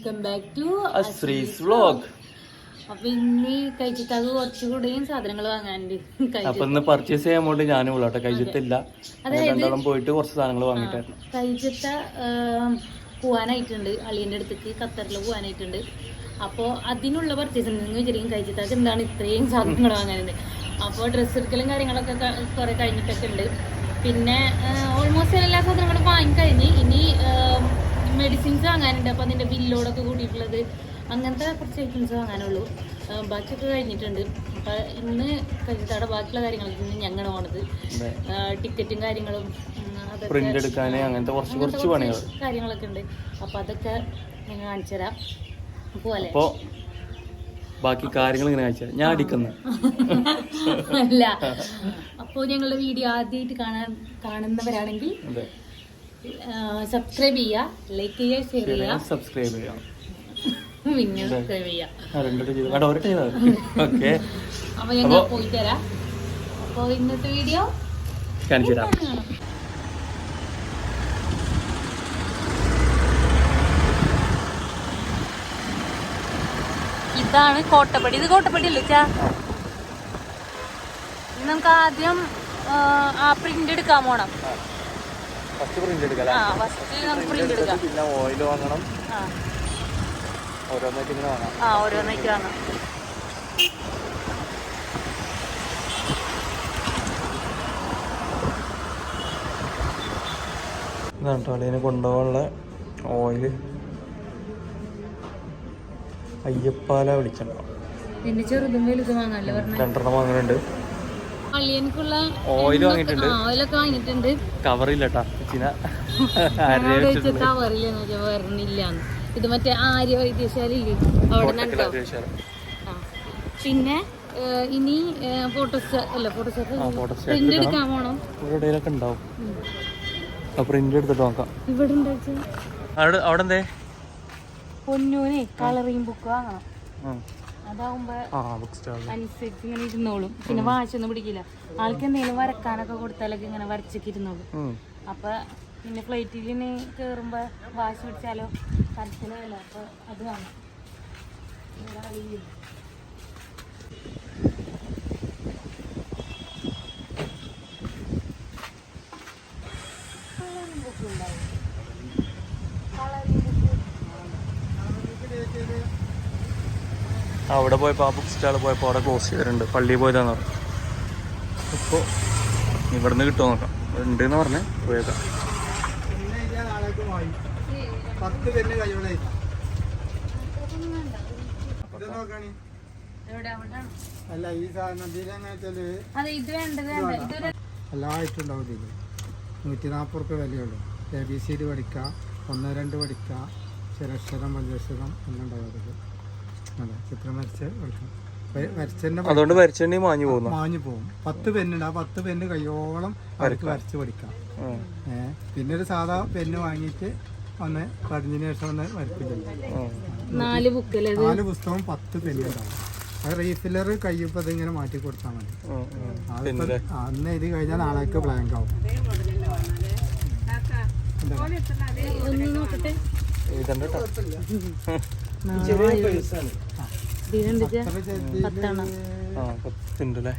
Welcome back to അശ്രീസ് vlog അപ്പൊ ഇന്ന് കഴിച്ചിട്ട് അത് കുറച്ചുകൂടെയും സാധനങ്ങൾ വാങ്ങാനുണ്ട്. അപ്പൊ ഇന്ന് പർച്ചേസ് ചെയ്യാൻ വേണ്ടി ഞാനും ഉള്ളട്ടെ കഴിച്ചിട്ടില്ല. രണ്ടോളം പോയിട്ട് കുറച്ച് സാധനങ്ങൾ വാങ്ങിട്ടായിരുന്നു കഴിച്ചിട്ട പോവാനായിട്ടുണ്ട്. അളിയന്റെ അടുത്തേക്ക് ഖത്തറിൽ പോവാനായിട്ടുണ്ട്. അപ്പോൾ അതിനുള്ള പർച്ചേസ് എന്തെങ്കിലും വിചാരിക്കും കഴിച്ചിട്ട് എന്താണ് ഇത്രയും സാധനങ്ങൾ വാങ്ങാനുണ്ട്. അപ്പോൾ ഡ്രസ്സ് എടുക്കലും കാര്യങ്ങളൊക്കെ കുറെ കഴിഞ്ഞിട്ടൊക്കെ ഉണ്ട്. പിന്നെ ഓൾമോസ്റ്റ് എല്ലാ സാധനങ്ങളും വാങ്ങിക്കഴിഞ്ഞ്. ഇനി മെഡിസിൻസ് വാങ്ങാനുണ്ട്. അപ്പോൾ അതിന്റെ ബില്ലോടൊക്കെ കൂടിയിട്ടുള്ളത്. അങ്ങനത്തെ കുറച്ച് ഐറ്റംസ് വാങ്ങാനുള്ളൂ. ബാക്കിയൊക്കെ കഴിഞ്ഞിട്ടുണ്ട്. അപ്പം ഇന്ന് കഴിഞ്ഞിട്ടാണ് ബാക്കിയുള്ള കാര്യങ്ങളൊക്കെ ഇന്ന് ഞങ്ങൾ പോണത്. ടിക്കറ്റും കാര്യങ്ങളും പ്രിന്റ് എടുക്കാൻ അങ്ങനത്തെ കുറച്ച് കുറച്ച് പണികൾ. കാര്യങ്ങളൊക്കെ ഉണ്ട്. അപ്പം അതൊക്കെ ഞാൻ കാണിച്ചു തരാം. പോലെ ബാക്കി കാര്യങ്ങൾ ഇങ്ങനെ കഴിച്ചാൽ ഞാൻ അടിക്കുന്നു. അല്ല. അപ്പോൾ ഞങ്ങളുടെ വീഡിയോ ആദ്യമായിട്ട് കാണാൻ കാണുന്നവരാണെങ്കിൽ സബ്സ്ക്രൈബ് ചെയ്യുക ലൈക്ക് ചെയ്യുക ഷെയർ ചെയ്യുക സബ്സ്ക്രൈബ് ചെയ്യാം. പിന്നെ സബ്സ്ക്രൈബ് ചെയ്യുക ഓക്കെ അപ്പോൾ ഞങ്ങൾ പോയിട്ട് തരാം. അപ്പോൾ ഇന്നത്തെ വീഡിയോ കാണിച്ചു തരാം. ഇതാണ് കോട്ടപ്പടി. ഇത് കോട്ടപ്പടി അല്ലേ ചാ നമുക്ക് ആദ്യം ആ പ്രിന്റ് എടുക്കാൻ പോണം. ഫസ്റ്റ് പ്രിന്റ് എടുക്കാം ആ ഫസ്റ്റ് നമുക്ക് പ്രിന്റ് എടുക്കാം. പിന്നെ ഓയിൽ വാങ്ങണം. ആ. ഓരോന്നായിട്ട് ഇങ്ങനെ വാങ്ങാം. ആ ഓരോന്നായിട്ട് കാണാം ഇതാണ് കേട്ടോ കൊണ്ടുപോകാനുള്ള ഓയിൽ അയ്യപ്പാല വിളിച്ചിട്ടുണ്ടോ പിന്നെ ചെറുതും വലുതും രണ്ടെണ്ണം വാങ്ങാനുണ്ട്. ഓയിൽ വാങ്ങിയിട്ടുണ്ട്. ഓയിലൊക്കെ വാങ്ങിയിട്ടുണ്ട്. കവറില്ല കേട്ടാ ചിന വെച്ചാൽ വരണില്ലാന്ന്. ഇത് മറ്റേ ആര്യ വൈദ്യശാലയില്ലേ? അവിടെ നിന്നുണ്ടോ. പിന്നെ ഇനി ഫോട്ടോസ് അല്ല ഫോട്ടോ പ്രിന്റ് എടുക്കാൻ പോണം? ഇവിടെയൊക്കെ ഉണ്ടാവും. പ്രിന്റ് എടുത്തിട്ട് നോക്കാം. ഇവിടെ അവിടെ അവിടെ എന്തേ പൊന്നൂനെ കളറിങ് ബുക്ക് വാങ്ങണം. അനുസരിച്ച് ഇങ്ങനെ ഇരുന്നോളും. പിന്നെ വാശൊന്നും പിടിക്കില്ല. ആൾക്ക് എന്തെങ്കിലും വരക്കാനൊക്കെ കൊടുത്താലൊക്കെ ഇങ്ങനെ വരച്ചൊക്കെ ഇരുന്നോളും അപ്പൊ പിന്നെ ഫ്ലൈറ്റിൽ ഇനി കേറുമ്പോ വാശി പിടിച്ചാലോ? കരച്ചിലോ അപ്പൊ അത് വേണം. അവിടെ പോയപ്പോൾ ആ ബുക്ക് സ്റ്റാൾ പോയപ്പോൾ അവിടെ ക്ലോസ് ചെയ്തിട്ടുണ്ട്. പള്ളിയിൽ പോയതാന്ന് പറഞ്ഞു. ഇപ്പോൾ ഇവിടുന്ന് കിട്ടുമോ നോക്കാം. ഉണ്ടെന്ന് പറഞ്ഞേ പോയേക്കാം? അല്ല ഈ സാധനം ഇതിൽ. നൂറ്റി നാൽപ്പത് റുപ്യ വിലയുള്ളൂ. എ ബി സി ഡി പഠിക്കുക ഒന്ന് രണ്ട് പഠിക്കുക ചിരക്ഷരം പഞ്ചക്ഷരം എല്ലാം അതെ ചിത്രം വരച്ച് അതുകൊണ്ട് വരച്ചെണ്ണി മാഞ്ഞു പോകും മാഞ്ഞു പോകും. പത്ത് പെന്നുണ്ട് ആ പത്ത് പെന്ന് കയ്യോളം അവർക്ക് വരച്ച് പഠിക്കാം. ഉം. ഏ പിന്നെ ഒരു സാധാ പെന്ന് വാങ്ങിയിട്ട് ഒന്ന് പതിനഞ്ചിന് ശേഷം ഒന്ന് വരപ്പില്ല നാല് ബുക്കല്ലേ ഇത് നാല് പുസ്തകം പത്ത് പെന്നുണ്ടാവും അത് റീഫില്ലർ കയ്യപ്പോൾ അതിങ്ങനെ മാറ്റി കൊടുത്താൽ മതി. അന്ന് ഇത് കഴിഞ്ഞാൽ നാളേക്ക് ബ്ലാങ്ക് ആവും. കേട്ടോ. ഇതിലുണ്ട് ചെ. പത്തെണ്ണം ആ. പത്തുണ്ട് അല്ലേ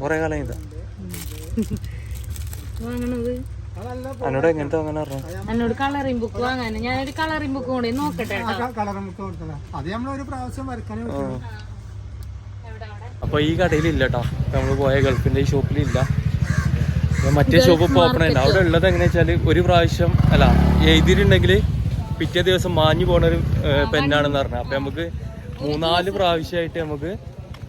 കുറേ കാലം ഇതാ വാങ്ങണത്? എന്നോട് എങ്ങനത്തെ അങ്ങനെ പറഞ്ഞു? എന്നോട് കളറിംഗ് ബുക്ക് വാങ്ങാൻ ഞാനൊരു കളറിംഗ് ബുക്ക് കൂടെ നോക്കട്ടെ അപ്പൊ ഒരു ഈ കടയിൽ ഇല്ല കേട്ടോ നമ്മൾ പോയ ഗൾഫിന്റെ ഈ ഷോപ്പിലില്ല. ഇല്ല മറ്റേ ഷോപ്പ് ഇപ്പൊ ഓപ്പൺ ഉണ്ട് അവിടെ ഉള്ളത് എങ്ങനെയാ വെച്ചാൽ ഒരു പ്രാവശ്യം അല്ല എഴുതിയിട്ടുണ്ടെങ്കിൽ പിറ്റേ ദിവസം മാഞ്ഞു പോണ ഒരു പെന്നാണെന്ന് പറഞ്ഞു. അപ്പം നമുക്ക് മൂന്നാൽ പ്രാവശ്യമായിട്ട് നമുക്ക്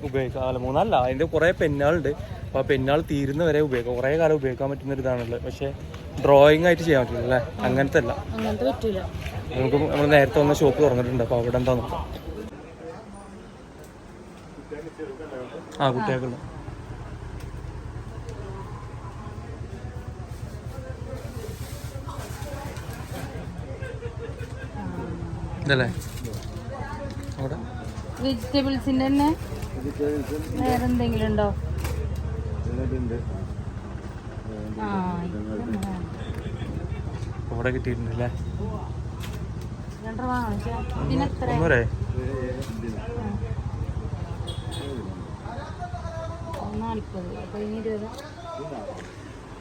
ഉപയോഗിക്കാം. അല്ല മൂന്നല്ല അതിന്റെ കുറേ പെന്നുകളുണ്ട് അപ്പോൾ ആ പെന്നാൾ തീരുന്ന വരെ ഉപയോഗിക്കാം. കുറേ കാലം ഉപയോഗിക്കാൻ പറ്റുന്ന ഒരു ഇതാണുള്ളത് പക്ഷേ ഡ്രോയിങ് ആയിട്ട് ചെയ്യാൻ പറ്റില്ല അല്ലേ? അങ്ങനത്തെ അല്ല നമുക്ക് നമ്മൾ നേരത്തെ വന്ന ഷോപ്പ് തുറന്നിട്ടുണ്ട്. അപ്പോൾ അവിടെ എന്താ നോക്കാം? ആ കുട്ടികൾക്കുള്ള. ഇതല്ലേ? അവിടെ? വെജിറ്റബിൾസിന്റെ തന്നെ വേറെ എന്തെങ്കിലും ഉണ്ടോ ആ ഇതൊന്നും വേണ്ട. അവിടെ കിട്ടിയിട്ടുണ്ട് അല്ലേ രണ്ടര വാങ്ങിച്ചാ ഇതിനെത്ര ഒന്നൂരേ നാൽപ്പത് അപ്പൊ ഇനി ഇരുപത്.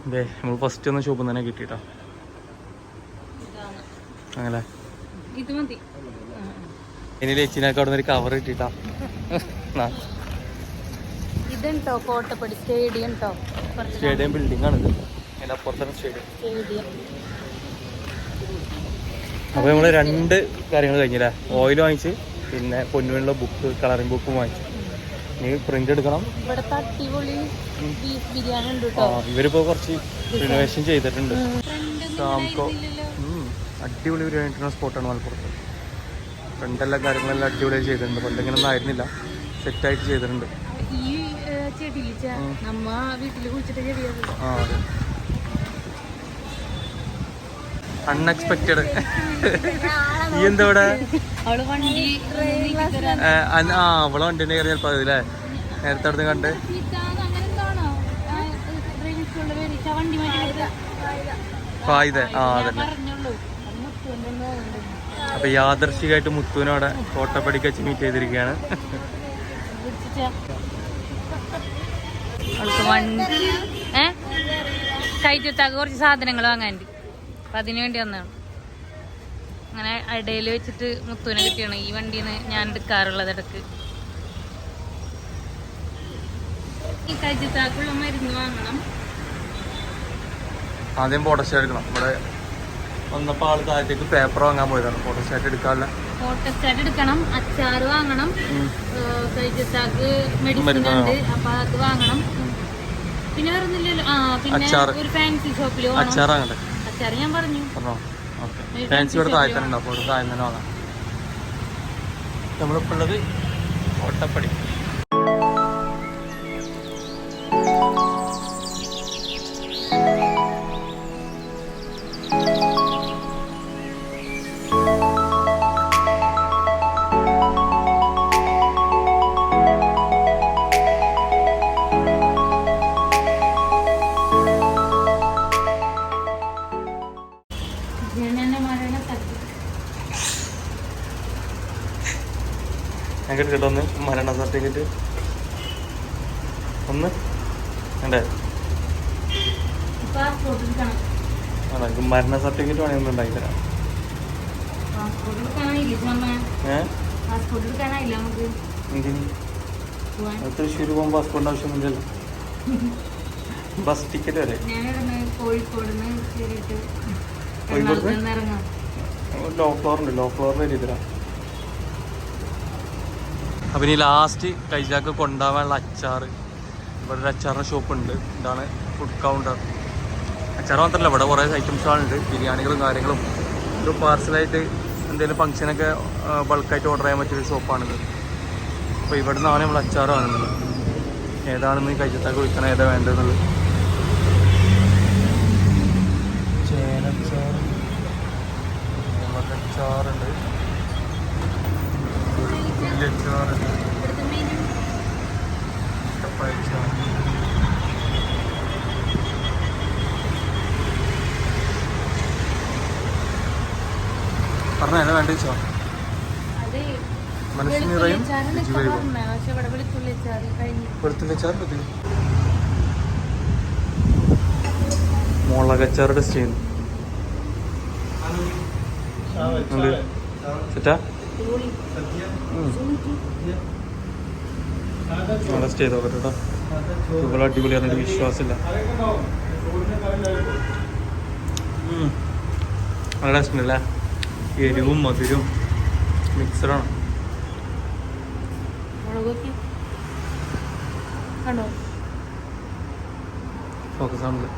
അതെ നമ്മൾ ഫസ്റ്റ് ഒന്ന് ഷോപ്പിൽ തന്നെ കിട്ടിട്ടോ. ഇതാണ് അങ്ങനെ ഇത് മതി. ഇനി ചേച്ചിനൊക്കെ അവിടെ ഒരു കവർ കിട്ടിട്ടാ ഇതുണ്ടോ കോട്ടപ്പടി? സ്റ്റേഡിയം ഉണ്ടോ? സ്റ്റേഡിയം ബിൽഡിംഗ് ആണ് ഇത് അതിന്റെ അപ്പുറത്താണ് സ്റ്റേഡിയം. സ്റ്റേഡിയം. അപ്പോൾ നമ്മൾ രണ്ട് കാര്യങ്ങൾ കഴിഞ്ഞില്ലേ? ഓയിൽ വാങ്ങിച്ച് പിന്നെ പൊന്നുവിനുള്ള ബുക്ക് കളറിംഗ് ബുക്കും വാങ്ങിച്ചു. ഇനി പ്രിന്റ് എടുക്കണം. ഇവരിപ്പോ കേട്ടോ കുറച്ച് റിനോവേഷൻ ചെയ്തിട്ടുണ്ട്. സാംകോ. അടിപൊളി ഒരു കിട്ടുന്ന സ്പോട്ടാണ് മലപ്പുറത്ത്. ഫ്രണ്ടെല്ലാം കാര്യങ്ങളെല്ലാം അടിപൊളിയായി ചെയ്തിട്ടുണ്ട്. പണ്ട് ഇങ്ങനെ ഒന്നും ആയിരുന്നില്ല. സെറ്റായിട്ട് ചെയ്തിട്ടുണ്ട്. ഈ ചെടിയിൽ നമ്മ വീട്ടിൽ കുഴിച്ചിട്ട് ചെടിയത്. ആ അതെ. അൺഎക്സ്പെക്റ്റഡ് ഈ എന്താ ഇവിടെ? ആ അവളെ വണ്ടിന്റെ കയറി ചിലപ്പോൾ അതില്ലേ നേരത്തെ അടുത്ത് കണ്ട്. ഫായിദ ആ അതെ അപ്പൊ യാദർശികമായിട്ട് മുത്തുവിനോടെ കോട്ടപ്പടിക്ക് വെച്ച് മീറ്റ് ചെയ്തിരിക്കുകയാണ്. വണ്ടി ഏ? കുറച്ച് സാധനങ്ങൾ വാങ്ങാനുണ്ട് അപ്പൊ അതിനു വേണ്ടി വന്നതാണ്. അങ്ങനെ ഇടയിൽ വെച്ചിട്ട് മുത്തുവിനെ കിട്ടിയാണ്. ഈ വണ്ടിന്ന് ഞാൻ എടുക്കാറുള്ളത് ഇടയ്ക്ക്. ഈ മരുന്ന് വാങ്ങണം. ആദ്യം പൊടച്ചെടുക്കണം ഇവിടെ വന്നപ്പോൾ ആൾ താഴത്തേക്ക് പേപ്പർ വാങ്ങാൻ പോയതാണ്. ഫോട്ടോസ്റ്റാറ്റ് എടുക്കാനുള്ള. ഫോട്ടോസ്റ്റാറ്റ് എടുക്കണം അച്ചാർ വാങ്ങണം. മെഡിസിൻ ഉണ്ട് അപ്പൊ അത് വാങ്ങണം. പിന്നെ ആ പിന്നെ ഒരു ഫാൻസി ഷോപ്പിൽ അച്ചാർ അച്ചാർ ഞാൻ പറഞ്ഞു. ഫാൻസി ഇവിടെ fancy താഴെ shop തന്നെ ഉണ്ടാവും. താഴെ തന്നെ വാങ്ങാം. നമ്മളിപ്പോൾ ഉള്ളത് കോട്ടപ്പടി ഞാൻ കേട്ടോ ഒന്ന് മരണ സർട്ടിഫിക്കറ്റ് ഒന്ന് വേണ്ടേ പാസ്പോർട്ട് എടുക്കണം ആ എനിക്ക് മരണ സർട്ടിഫിക്കറ്റ് വേണമെങ്കിൽ ഒന്ന് ഉണ്ടാക്കി തരാം. നമ്മ ഏ പാസ്പോർട്ട് ആവശ്യമൊന്നുമില്ല തൃശ്ശൂർ ആവശ്യമൊന്നുമില്ലല്ലോ. ബസ് ടിക്കറ്റ് വരെ. കോഴിക്കോട് ലോ ഫ്ലോർ ഉണ്ട്. ലോ ഫ്ലോറിൽ എഴുതി തരാം. അപ്പം ഇനി ലാസ്റ്റ് കൈജാക്ക് കൊണ്ടുപോകാനുള്ള അച്ചാർ ഇവിടെ ഒരു അച്ചാറിന്റെ ഷോപ്പ് ഉണ്ട്. ഇതാണ് ഫുഡ് കൗണ്ടർ അച്ചാർ മാത്രമല്ല ഇവിടെ കുറേ ഐറ്റംസുകളുണ്ട് ബിരിയാണികളും കാര്യങ്ങളും. ഒരു പാർസലായിട്ട് എന്തെങ്കിലും ഫംഗ്ഷനൊക്കെ ബൾക്കായിട്ട് ഓർഡർ ചെയ്യാൻ പറ്റിയൊരു ഷോപ്പാണിത് അപ്പോൾ ഇവിടെ നിന്നാണ് നമ്മൾ അച്ചാർ വാങ്ങുന്നത്. ഏതാണെന്ന് കൈജത്താക്ക് വിൽക്കണം ഏതാ വേണ്ടതെന്നുള്ളത്. ചേനച്ചാർ മുളകച്ചാറുണ്ട് രുചി വരും പറഞ്ഞ പക്ഷെ ഇവിടെ വെളുത്തുള്ളിച്ചാറ് കഴിഞ്ഞു. വെളുത്തുള്ളിച്ചാർ മതി ചെയ്യുന്നു. എന്ത്? സെറ്റാ? അടിപൊളി ടെസ്റ്റ് ചെയ്തോ കേട്ടോ ഇവിടെ അടിപൊളി പറഞ്ഞിട്ട് വിശ്വാസമില്ല. ഉം. നല്ല ടേസ്റ്റ് ഉണ്ടല്ലേ? എരിവും മധുരവും മിക്സഡാണ് ഫോക്കസ് ആണല്ലേ കണ്ടോ? ഫോക്കസ് ആണത്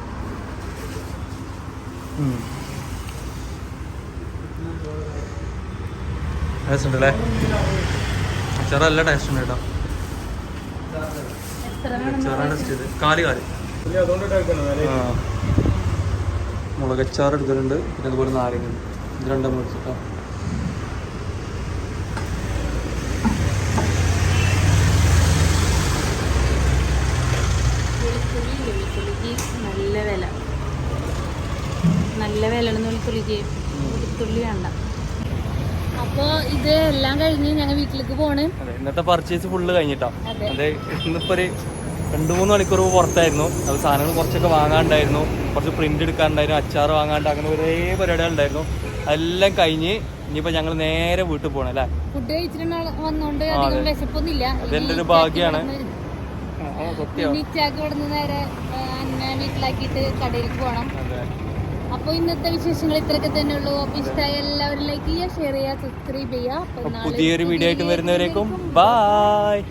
ടേസ്റ്റ് ഉണ്ടല്ലേ അച്ചാറ് നല്ല ടേസ്റ്റ് ഉണ്ട് കേട്ടോ. അച്ചാറാണ് ടേസ്റ്റ് ചെയ്ത് കാൽ കാൽ. ആ. മുളകച്ചാറ് എടുത്തിട്ടുണ്ട്. പിന്നെ അതുപോലെ നാരങ്ങ. ഇത് രണ്ടും വെളുത്തുള്ളിക്ക് നല്ല വില. നല്ല വില വെളുത്തുള്ളിക്ക്. വെളുത്തുള്ളി വേണ്ട. അപ്പൊ ഇത് എല്ലാം കഴിഞ്ഞ് ഞങ്ങൾ വീട്ടിലേക്ക് പോണ്. ഇന്നത്തെ പർച്ചേസ് ഫുള്ള് കഴിഞ്ഞിട്ടാ. അതെ. ഇന്നിപ്പോ ഒരു രണ്ട് മൂന്ന് മണിക്കൂർ പുറത്തായിരുന്നു. അത് സാധനങ്ങൾ കുറച്ചൊക്കെ വാങ്ങാണ്ടായിരുന്നു. കുറച്ച് പ്രിന്റ് എടുക്കാണ്ടായിരുന്നു അച്ചാർ വാങ്ങാണ്ട് അങ്ങനെ ഒരേ പരിപാടികൾ ഉണ്ടായിരുന്നു. എല്ലാം കഴിഞ്ഞ് ഇനിയിപ്പോ ഞങ്ങൾ നേരെ വീട്ടിൽ പോകണം അല്ലേ? ഫുഡ് കഴിച്ചിട്ട് വന്നോണ്ട്. വിശപ്പൊന്നുമില്ല. അതെന്റെ ഒരു ഭാഗ്യാണ്. സത്യം. വീട്ടിലാക്കിയിട്ട് കടയിലേക്ക് പോകണം അപ്പൊ ഇന്നത്തെ വിശേഷങ്ങൾ ഇത്രയൊക്കെ തന്നെ ഉള്ളൂ അപ്പൊ ഇഷ്ടമായ എല്ലാവരും ലൈക്ക് ചെയ്യുക ഷെയർ ചെയ്യുക സബ്സ്ക്രൈബ് ചെയ്യുക പുതിയൊരു വീഡിയോ ആയിട്ട് വരുന്നവരേക്കും. ബായ്